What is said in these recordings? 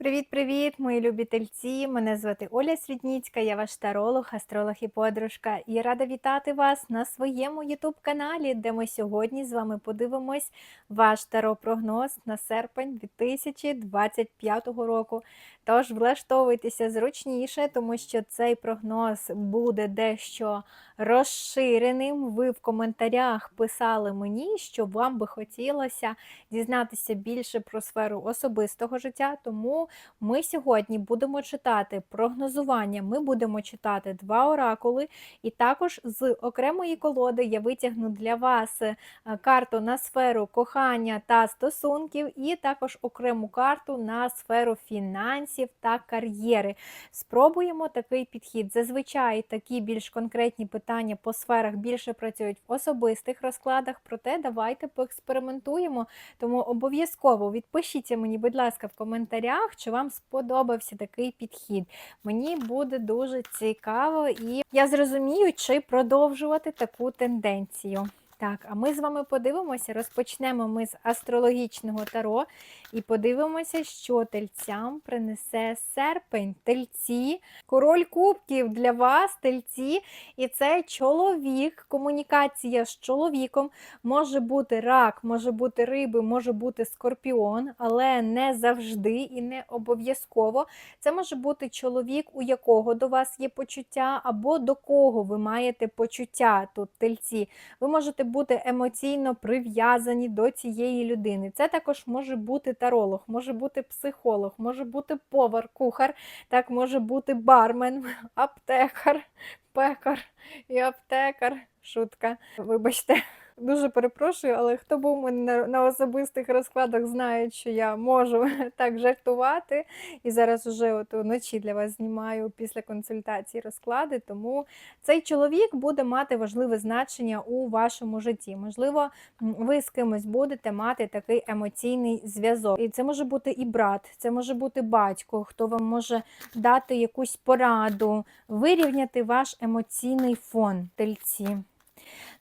Привіт-привіт, мої любі тельці! Мене звати Оля Срідніцька, я ваш таролог, астролог і подружка. І рада вітати вас на своєму ютуб-каналі, де ми сьогодні з вами подивимось ваш таро-прогноз на серпень 2025 року. Тож влаштовуйтеся зручніше, тому що цей прогноз буде дещо розширеним. Ви в коментарях писали мені, що вам би хотілося дізнатися більше про сферу особистого життя. Тому ми сьогодні будемо читати прогнозування. Ми будемо читати два оракули, і також з окремої колоди я витягну для вас е, карту на сферу кохання та стосунків, і також окрему карту на сферу фінансів та кар'єри. Спробуємо такий підхід. Зазвичай такі більш конкретні питання по сферах більше працюють в особистих розкладах, проте давайте поекспериментуємо. Тому обов'язково відпишіться мені, будь ласка, в коментарях, чи вам сподобався такий підхід. Мені буде дуже цікаво, і я зрозумію, чи продовжувати таку тенденцію. Так, а ми з вами подивимося, розпочнемо ми з астрологічного таро і подивимося, що тельцям принесе серпень. Тельці, король кубків для вас, тельці, і це чоловік, комунікація з чоловіком може бути рак, може бути риби, може бути скорпіон, але не завжди і не обов'язково. Це може бути чоловік, у якого до вас є почуття, або до кого ви маєте почуття тут тельці. Ви можете бути емоційно прив'язані до цієї людини. Це також може бути таролог, може бути психолог, може бути повар, кухар, так може бути бармен, аптекар, пекар і аптекар. Шутка. Вибачте. Дуже перепрошую, але хто був мене на, особистих розкладах, знає, що я можу так жартувати. І зараз вже от вночі для вас знімаю після консультації розклади. Тому цей чоловік буде мати важливе значення у вашому житті. Можливо, ви з кимось будете мати такий емоційний зв'язок. І це може бути і брат, це може бути батько, хто вам може дати якусь пораду, вирівняти ваш емоційний фон тельці.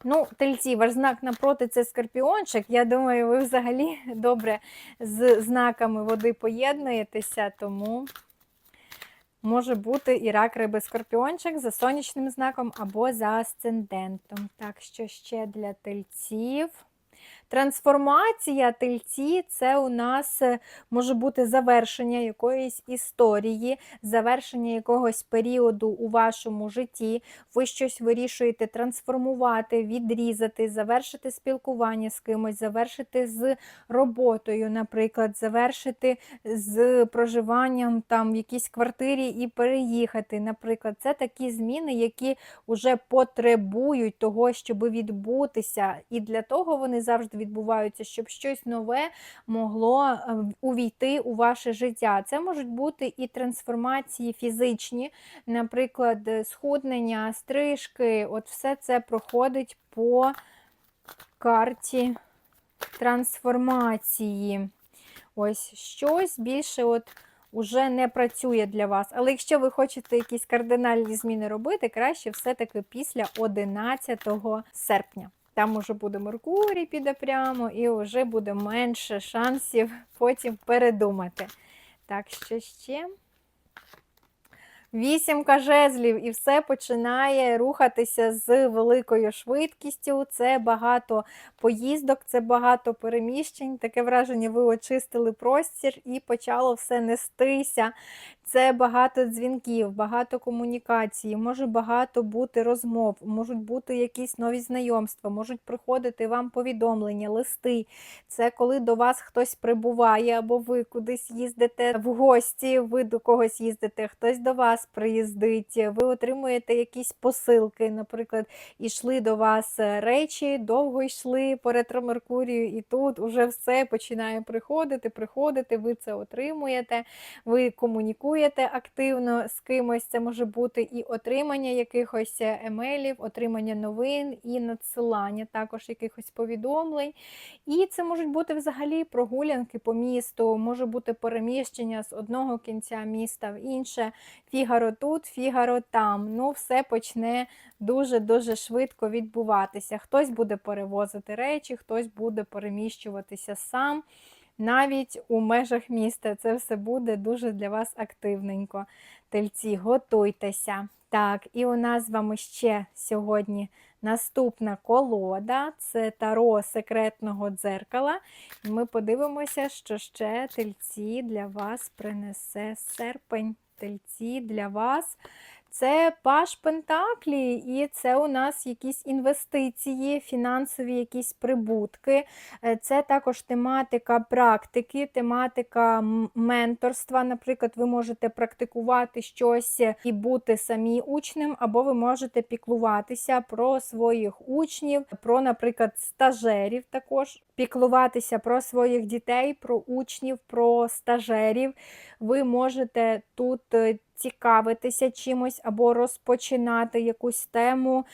Ну, тельці, ваш знак напроти це скорпіончик. Я думаю, ви взагалі добре з знаками води поєднуєтеся, тому може бути і рак риби скорпіончик за сонячним знаком або за асцендентом. Так, що ще для тельців? Трансформація тельці це у нас е, може бути завершення якоїсь історії, завершення якогось періоду у вашому житті. Ви щось вирішуєте трансформувати, відрізати, завершити спілкування з кимось, завершити з роботою, наприклад, завершити з проживанням там в якійсь квартирі і переїхати. Наприклад, це такі зміни, які вже потребують того, щоб відбутися. І для того вони завжди відбуваються, щоб щось нове могло е, увійти у ваше життя. Це можуть бути і трансформації фізичні, наприклад, е, схуднення, стрижки. От все це проходить по карті трансформації. Ось щось більше от уже не працює для вас. Але якщо ви хочете якісь кардинальні зміни робити, краще все-таки після 11 серпня. Там уже буде Меркурій піде прямо, і вже буде менше шансів потім передумати. Так, що ще? Вісімка жезлів, і все починає рухатися з великою швидкістю. Це багато поїздок, це багато переміщень. Таке враження, ви очистили простір і почало все нестися. Це багато дзвінків, багато комунікацій, може багато бути розмов, можуть бути якісь нові знайомства, можуть приходити вам повідомлення, листи. Це коли до вас хтось прибуває, або ви кудись їздите в гості, ви до когось їздите, хтось до вас приїздить, ви отримуєте якісь посилки, наприклад, ішли до вас речі, довго йшли по ретро-меркурію, і тут уже все починає приходити, приходити, ви це отримуєте, ви комунікуєте активно з кимось, це може бути і отримання якихось емейлів, отримання новин, і надсилання також якихось повідомлень. І це можуть бути взагалі прогулянки по місту, може бути переміщення з одного кінця міста в інше. Фігаро тут, фігаро там. Ну, все почне дуже-дуже швидко відбуватися. Хтось буде перевозити речі, хтось буде переміщуватися сам. навіть у межах міста. Це все буде дуже для вас активненько. Тельці, готуйтеся. Так, і у нас з вами ще сьогодні наступна колода це таро секретного дзеркала. Ми подивимося, що ще тельці для вас принесе серпень. Тельці для вас. Це паш Пентаклі, і це у нас якісь інвестиції, фінансові якісь прибутки. Е, Це також тематика практики, тематика менторства. Наприклад, ви можете практикувати щось і бути самі учнем, або ви можете піклуватися про своїх учнів, про, наприклад, стажерів також. Піклуватися про своїх дітей, про учнів, про стажерів. Ви можете тут е, цікавитися чимось або розпочинати якусь тему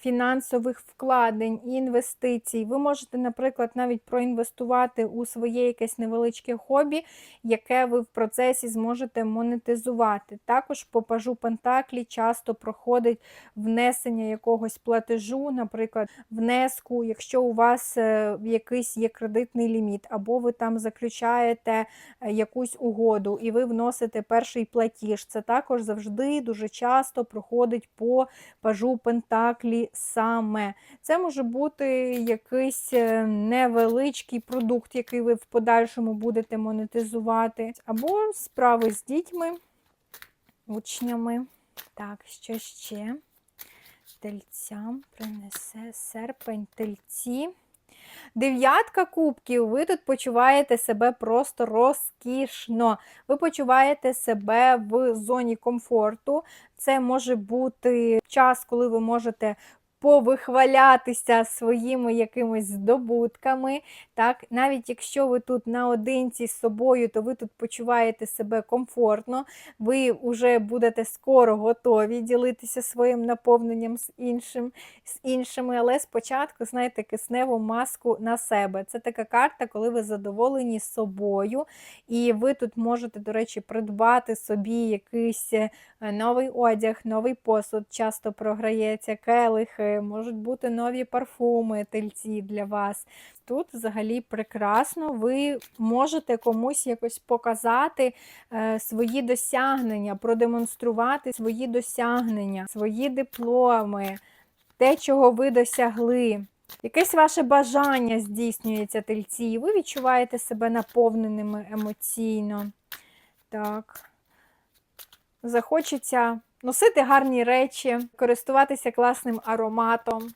фінансових вкладень і інвестицій. Ви можете, наприклад, навіть проінвестувати у своє якесь невеличке хобі, яке ви в процесі зможете монетизувати. Також по пажу Пентаклі часто проходить внесення якогось платежу, наприклад, внеску, якщо у вас е, якийсь є кредитний ліміт, або ви там заключаєте е, якусь угоду і ви вносите перший платіж. Це також завжди дуже часто проходить по пажу Пентаклі саме. Це може бути якийсь е, невеличкий продукт, який ви в подальшому будете монетизувати, або справи з дітьми, учнями. Так, що ще? Тельцям принесе серпень тельці. Дев'ятка кубків, ви тут почуваєте себе просто розкішно. Ви почуваєте себе в зоні комфорту. Це може бути час, коли ви можете повихвалятися своїми якимись здобутками. Так? Навіть якщо ви тут наодинці з собою, то ви тут почуваєте себе комфортно, ви вже будете скоро готові ділитися своїм наповненням з іншим, з іншими, але спочатку, знаєте, кисневу маску на себе. Це така карта, коли ви задоволені собою, і ви тут можете, до речі, придбати собі якийсь е, новий одяг, новий посуд, часто програється, келихи, можуть бути нові парфуми, тельці для вас. Тут взагалі прекрасно, ви можете комусь якось показати е, свої досягнення, продемонструвати свої досягнення, свої дипломи, те, чого ви досягли. Якесь ваше бажання здійснюється тельці, і ви відчуваєте себе наповненими емоційно. Так. Захочеться носити гарні речі, користуватися класним ароматом,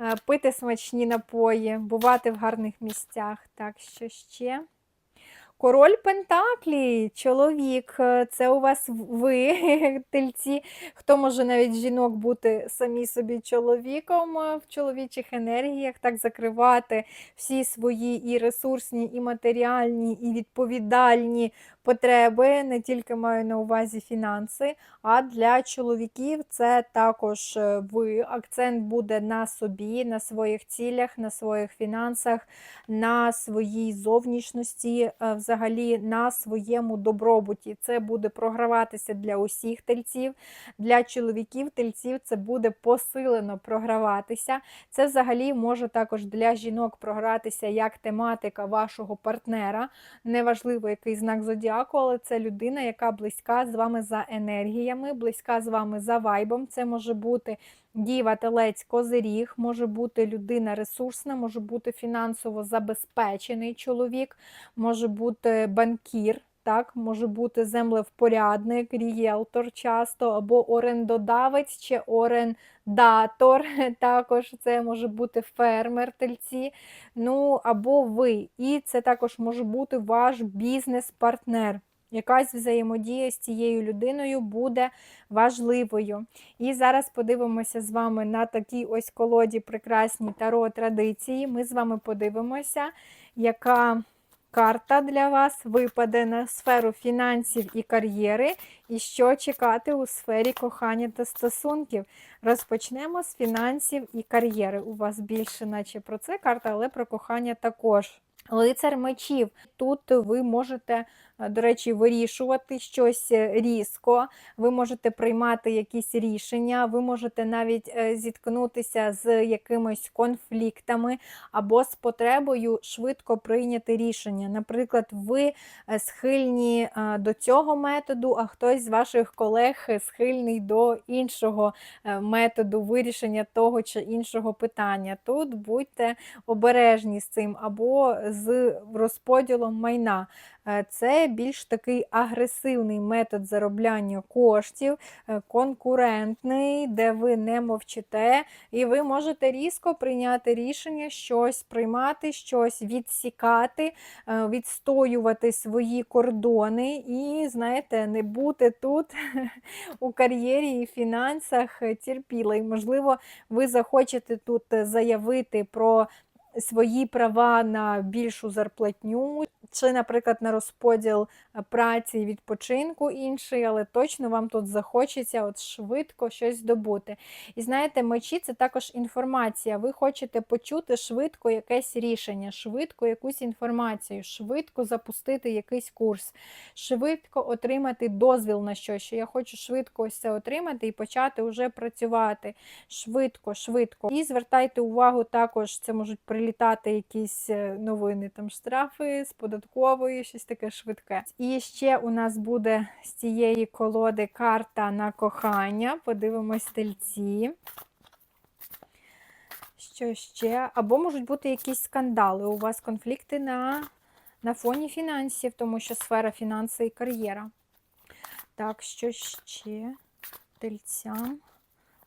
е, пити смачні напої, бувати в гарних місцях. Так, що ще? Король Пентаклі, чоловік, е, це у вас ви, тельці. Хто може навіть жінок бути самі собі чоловіком е, в чоловічих енергіях, так закривати всі свої і ресурсні, і матеріальні, і відповідальні потреби, не тільки маю на увазі фінанси, а для чоловіків це також е, ви. Акцент буде на собі, на своїх цілях, на своїх фінансах, на своїй зовнішності, е, взагалі на своєму добробуті. Це буде програватися для усіх тельців. Для чоловіків, тельців це буде посилено програватися. Це взагалі може також для жінок програтися як тематика вашого партнера. Неважливо, який знак зодіаку, але це людина, яка близька з вами за енергіями, близька з вами за вайбом. Це може бути діва, телець, козиріг, може бути людина ресурсна, може бути фінансово забезпечений чоловік, може бути банкір. Так, може бути землевпорядник, рієлтор часто, або орендодавець чи орендатор. Також це може бути фермер тельці, ну або ви. І це також може бути ваш бізнес-партнер. Якась взаємодія з цією людиною буде важливою. І зараз подивимося з вами на такій ось колоді прекрасній таро традиції. Ми з вами подивимося, яка карта для вас випаде на сферу фінансів і кар'єри, і що чекати у сфері кохання та стосунків. Розпочнемо з фінансів і кар'єри. У вас більше, наче про це карта, але про кохання також. Лицар мечів. Тут ви можете до речі, вирішувати щось е, різко, ви можете приймати якісь рішення, ви можете навіть е, зіткнутися з якимись конфліктами або з потребою швидко прийняти рішення. Наприклад, ви е, схильні до цього методу, а хтось з ваших колег схильний до іншого методу вирішення того чи іншого питання. Тут будьте обережні з цим або з розподілом майна. Е, Це більш такий агресивний метод заробляння коштів, е, конкурентний, де ви не мовчите, і ви можете різко прийняти рішення, щось приймати, щось відсікати, е, відстоювати свої кордони і, знаєте, не бути тут у кар'єрі і фінансах е, терпілий. Можливо, ви захочете тут заявити про свої права на більшу зарплатню, чи, наприклад, на розподіл е, праці і відпочинку інший, але точно вам тут захочеться от швидко щось здобути. І знаєте, мечі це також інформація. Ви хочете почути швидко якесь рішення, швидко якусь інформацію, швидко запустити якийсь курс, швидко отримати дозвіл на щось, що я хочу швидко ось це отримати і почати вже працювати. Швидко, швидко. І звертайте увагу також, це можуть прилітати якісь е, новини, там штрафи з податкової, щось таке швидке. І ще у нас буде з цієї колоди карта на кохання. Подивимось тельці. Що ще? Або можуть бути якісь скандали. У вас конфлікти на, на фоні фінансів, тому що сфера фінанси і кар'єра. Так, що ще? Тельцям.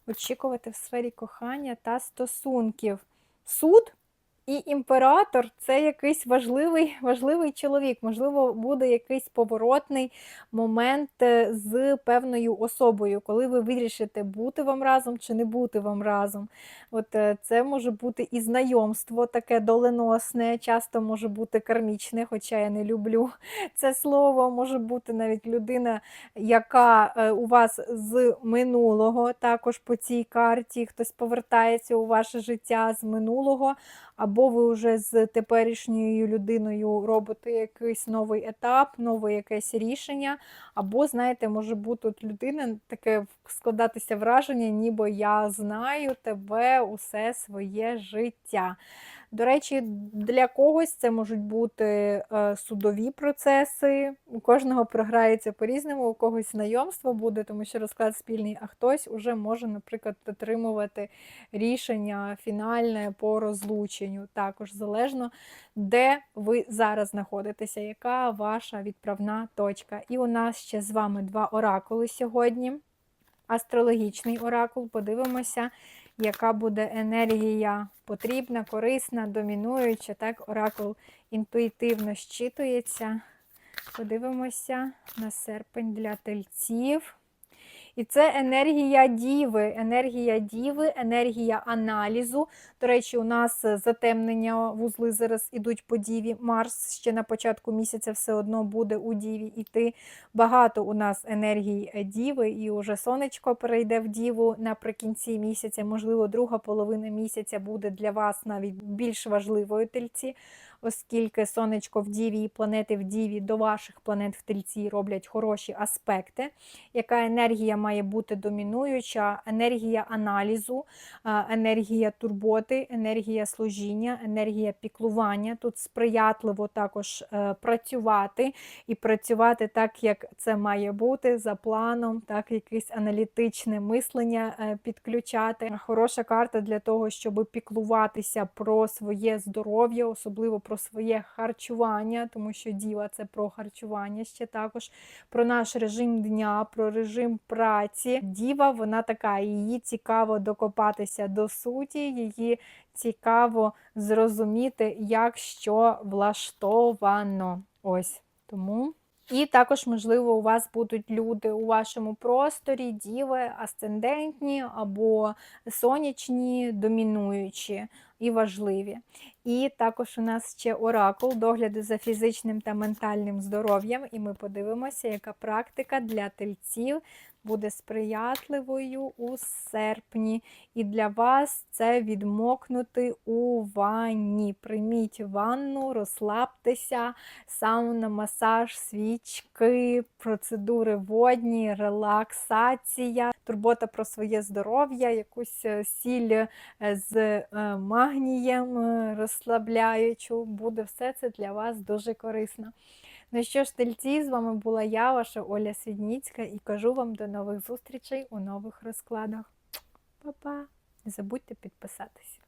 Очікувати в сфері кохання та стосунків. Суд і імператор це якийсь важливий, важливий чоловік. Можливо, буде якийсь поворотний момент е, з певною особою, коли ви вирішите, бути вам разом чи не бути вам разом. От е, це може бути і знайомство таке доленосне, часто може бути кармічне, хоча я не люблю це слово. Може бути навіть людина, яка е, у вас з минулого, також по цій карті, хтось повертається у ваше життя з минулого, або ви вже з теперішньою людиною робите якийсь новий етап, нове якесь рішення, або, знаєте, може бути от людина таке складатися враження, ніби я знаю тебе усе своє життя. До речі, для когось це можуть бути е, судові процеси. У кожного програється по-різному, у когось знайомство буде, тому що розклад спільний, а хтось уже може, наприклад, отримувати рішення фінальне по розлученню. Також залежно, де ви зараз знаходитеся, яка ваша відправна точка. І у нас ще з вами два оракули сьогодні. Астрологічний оракул. Подивимося, яка буде енергія потрібна, корисна, домінуюча. Так, оракул інтуїтивно щитується. Подивимося на серпень для тельців. І це енергія діви, енергія діви, енергія аналізу. До речі, у нас затемнення вузли зараз ідуть по діві. Марс ще на початку місяця все одно буде у діві іти. Багато у нас енергій діви, і уже сонечко перейде в діву наприкінці місяця. Можливо, друга половина місяця буде для вас навіть більш важливою тельці оскільки сонечко в Діві і планети в Діві до ваших планет в Тельці роблять хороші аспекти. Яка енергія має бути домінуюча? Енергія аналізу, енергія турботи, енергія служіння, енергія піклування. Тут сприятливо також е, працювати і працювати так, як це має бути, за планом, так, якесь аналітичне мислення е, підключати. Хороша карта для того, щоб піклуватися про своє здоров'я, особливо про своє харчування, тому що діва це про харчування ще також, про наш режим дня, про режим праці. Діва, вона така, її цікаво докопатися до суті, її цікаво зрозуміти, як що влаштовано. Ось тому. І також, можливо, у вас будуть люди у вашому просторі, діви, асцендентні або сонячні, домінуючі. і важливі. І також у нас ще оракул догляду за фізичним та ментальним здоров'ям. І ми подивимося, яка практика для тельців буде сприятливою у серпні. І для вас це відмокнути у ванні. Прийміть ванну, розслабтеся, сауна, масаж, свічки, процедури водні, релаксація, турбота про своє здоров'я, якусь е, сіль е, з е, магнієм розслабляючу. Буде все це для вас дуже корисно. Ну що ж, тельці, з вами була я, ваша Оля Свідніцька, і кажу вам до нових зустрічей у нових розкладах. Па-па! Не забудьте підписатися.